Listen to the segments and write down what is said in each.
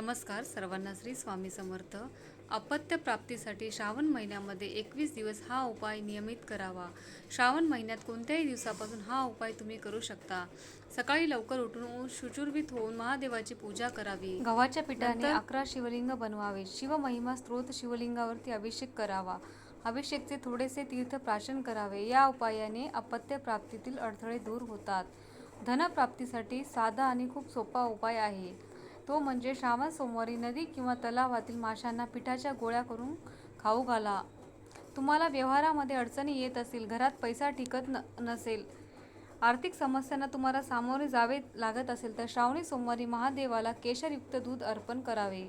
नमस्कार सर्वांना श्री स्वामी समर्थ. अपत्य प्राप्तीसाठी श्रावण महिन्यामध्ये एकवीस दिवस हा उपाय नियमित करावा. श्रावण महिन्यात कोणत्याही दिवसापासून हा उपाय तुम्ही करू शकता. सकाळी लवकर उठून शुचिर्भूत होऊन महादेवाची पूजा करावी. गव्हाच्या पिठाने अकरा शिवलिंग बनवावे. शिवमहिमा स्त्रोत शिवलिंगावरती अभिषेक करावा. अभिषेकचे थोडेसे तीर्थ प्राशन करावे. या उपायाने अपत्य प्राप्तीतील अडथळे दूर होतात. धनप्राप्तीसाठी साधा आणि खूप सोपा उपाय आहे. तो म्हणजे श्रावण सोमवारी नदी किंवा तलावातील माशांना पिठाच्या गोळ्या करून खाऊ घाला. तुम्हाला व्यवहारामध्ये अडचणी येत असतील घरात पैसा टिकत न नसेल आर्थिक समस्यांना तुम्हाला सामोरे जावे लागत असेल तर श्रावणी सोमवारी महादेवाला केशरयुक्त दूध अर्पण करावे.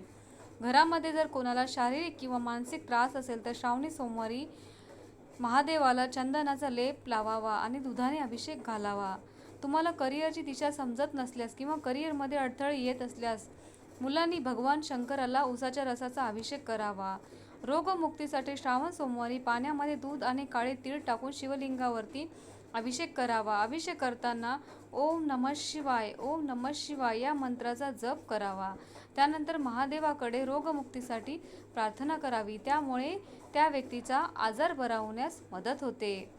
घरामध्ये जर कोणाला शारीरिक किंवा मानसिक त्रास असेल तर श्रावणी सोमवारी महादेवाला चंदनाचा लेप लावावा आणि दुधाने अभिषेक घालावा. तुम्हाला करिअरची दिशा समजत नसल्यास किंवा करिअरमध्ये अडथळे येत असल्यास मुलांनी भगवान शंकराला उसाच्या रसाचा अभिषेक करावा. रोगमुक्तीसाठी श्रावण सोमवारी पाण्यामध्ये दूध आणि काळे तीळ टाकून शिवलिंगावरती अभिषेक करावा. अभिषेक करताना ओम नमः शिवाय ओम नमः शिवाय या मंत्राचा जप करावा. त्यानंतर महादेवाकडे रोगमुक्तीसाठी प्रार्थना करावी. त्यामुळे त्या व्यक्तीचा आजार बरा होण्यास मदत होते.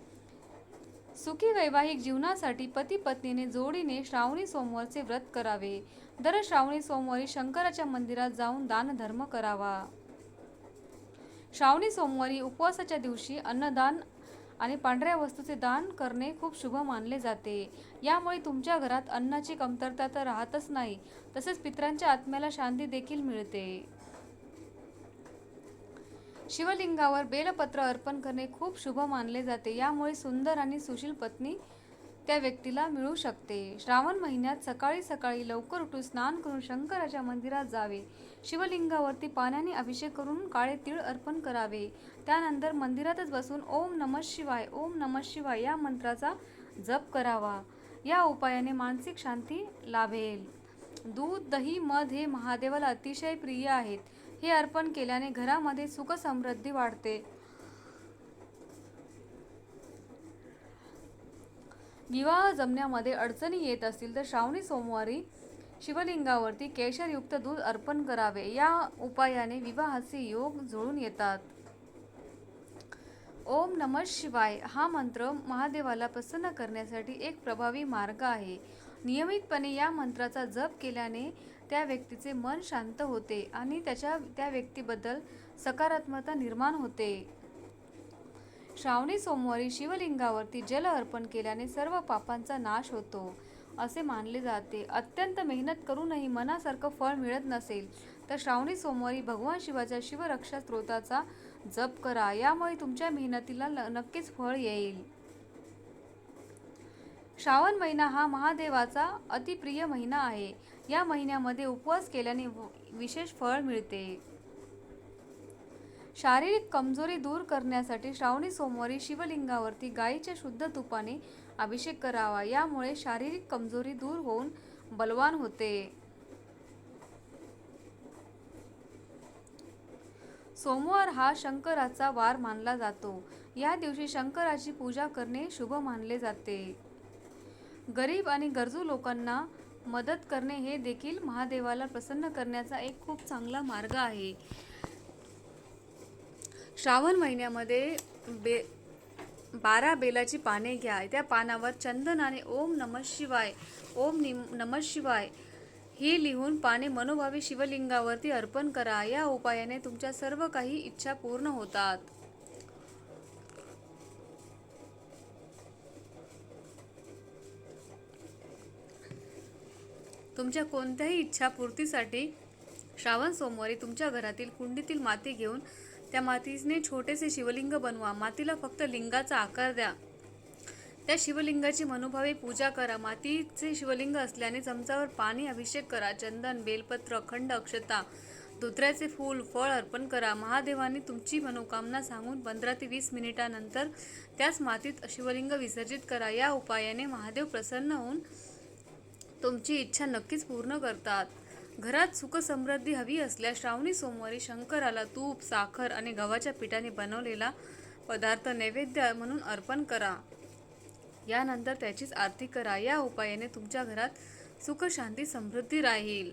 सुखी वैवाहिक जीवनासाठी पती पत्नीने जोडीने श्रावणी सोमवारचे व्रत करावे. दर श्रावणी सोमवारी शंकराच्या मंदिरात जाऊन दानधर्म करावा. श्रावणी सोमवारी उपवासाच्या दिवशी अन्नदान आणि पांढऱ्या वस्तूचे दान करणे खूप शुभ मानले जाते. यामुळे तुमच्या घरात अन्नाची कमतरता तर राहतच नाही तसेच पित्रांच्या आत्म्याला शांती देखील मिळते. शिवलिंगावर बेलपत्र अर्पण करणे खूप शुभ मानले जाते. यामुळे सुंदर आणि सुशील पत्नी त्या व्यक्तीला मिळू शकते. श्रावण महिन्यात सकाळी सकाळी लवकर उठून स्नान करून शंकराच्या मंदिरात जावे. शिवलिंगावरती पाण्याने अभिषेक करून काळे तीळ अर्पण करावे. त्यानंतर मंदिरातच बसून ओम नमः शिवाय ओम नमः शिवाय या मंत्राचा जप करावा. या उपायाने मानसिक शांती लाभेल. दूध दही मध हे महादेवाला अतिशय प्रिय आहेत. हे अर्पण केल्याने घरामध्ये सुख समृद्धी वाढते. विवाह जमण्यामध्ये अडचणी येत असतील तर श्रावणी सोमवारी शिवलिंगावरती केशरयुक्त दूध अर्पण करावे. या उपायाने विवाहाचे योग जुळून येतात. ओम नमः शिवाय हा मंत्र महादेवाला प्रसन्न करण्यासाठी एक प्रभावी मार्ग आहे. नियमितपणे या मंत्राचा जप केल्याने त्या व्यक्तीचे मन शांत होते आणि त्याच्या त्या व्यक्तीबद्दल सकारात्मकता निर्माण होते. श्रावणी सोमवारी शिवलिंगावरती जल अर्पण केल्याने सर्व पापांचा नाश होतो असे मानले जाते. अत्यंत मेहनत करूनही मनासारखं फळ मिळत नसेल तर श्रावणी सोमवारी भगवान शिवाच्या शिवरक्षा स्त्रोताचा जप करा. यामुळे तुमच्या मेहनतीला नक्कीच फळ येईल. श्रावण महिना हा महादेवाचा अतिप्रिय महिना आहे. या महिन्यामध्ये उपवास केल्याने विशेष फळ मिळते. शारीरिक कमजोरी दूर करण्यासाठी श्रावणी सोमवारी शिवलिंगावरती गायीच्या शुद्ध तुपाने अभिषेक करावा. यामुळे शारीरिक कमजोरी दूर होऊन बलवान होते. सोमवार हा शंकराचा वार मानला जातो. या दिवशी शंकराची पूजा करणे शुभ मानले जाते. गरीब आणि गरजू लोकांना मदत करणे हे देखील महादेवाला प्रसन्न करण्याचा एक खूप चांगला मार्ग आहे. श्रावण महिन्यामध्ये बे बारा बेलाची पाने घ्या. त्या पानावर चंदन आणि ओम नमः शिवाय ओम निम नमः शिवाय ही लिहून पाने मनोभावी शिवलिंगावरती अर्पण करा. या उपायाने तुमच्या सर्व काही इच्छा पूर्ण होतात. तुमच्या कोणत्याही इच्छा पूर्तीसाठी श्रावण सोमवारी तुमच्या घरातील कुंडीतील माती घेऊन त्या मातीने छोटेसे शिवलिंग बनवा. मातीला फक्त लिंगाचा आकार द्या. त्या शिवलिंगाची मनोभावे पूजा करा. मातीचे शिवलिंग असल्याने चमचावर पाणी अभिषेक करा. चंदन बेलपत्र अखंड अक्षता धोत्र्याचे फूल फळ अर्पण करा. महादेवाने तुमची मनोकामना सांगून पंधरा ते वीस मिनिटानंतर त्याच मातीत शिवलिंग विसर्जित करा. या उपायाने महादेव प्रसन्न होऊन तुमची इच्छा नक्कीच पूर्ण करतात. घरात सुख समृद्धी हवी असल्यास श्रावणी सोमवारी शंकराला तूप साखर आणि गव्हाच्या पिठाने बनवलेला पदार्थ नैवेद्य म्हणून अर्पण करा. यानंतर त्याचीच आरती करा. या उपायाने तुमच्या घरात सुख शांती समृद्धी राहील.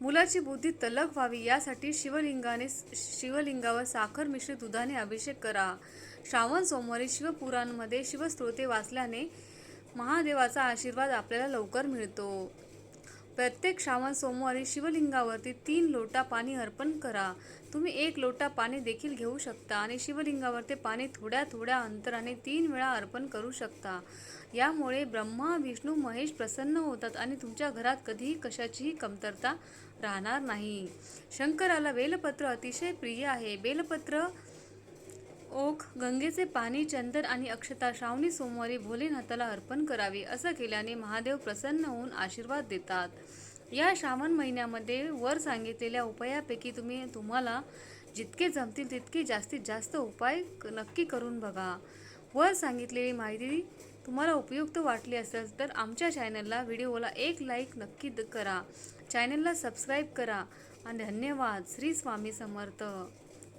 मुलाची बुद्धी तलक व्हावी. यासाठी शिवलिंगाने शिवलिंगावर साखर मिश्रित दुधाने अभिषेक करा. श्रावण सोमवारी शिवपुराणमध्ये शिवस्त्रोते वाचल्याने महादेवाचा आशीर्वाद आपल्याला लवकर मिळतो. प्रत्येक श्रावण सोमवारी शिवलिंगावरती तीन लोटा पाणी अर्पण करा. तुम्ही एक लोटा पाणी देखील घेऊ शकता आणि शिवलिंगावर ते पाणी थोड्या थोड्या अंतराने तीन वेळा अर्पण करू शकता. यामुळे ब्रह्मा विष्णू महेश प्रसन्न होतात आणि तुमच्या घरात कधीही कशाचीही कमतरता राहणार नाही. शंकराला बेलपत्र अतिशय प्रिय आहे. बेलपत्र ओक गंगेचे पाणी चंदन आणि अक्षता श्रावणी सोमवारी भोलेनाथाला अर्पण करावी असं केल्याने महादेव प्रसन्न होऊन आशीर्वाद देतात. या श्रावण महिन्यामध्ये वर सांगितलेल्या उपायापैकी तुम्ही तुम्हाला जितके जमतील तितके जास्तीत जास्त उपाय क- नक्की करून बघा. वर सांगितलेली माहिती तुम्हाला उपयुक्त वाटली असेल तर आमच्या चॅनलला व्हिडिओला एक लाईक नक्की द- करा. चॅनलला सबस्क्राईब करा. आणि धन्यवाद. श्री स्वामी समर्थ.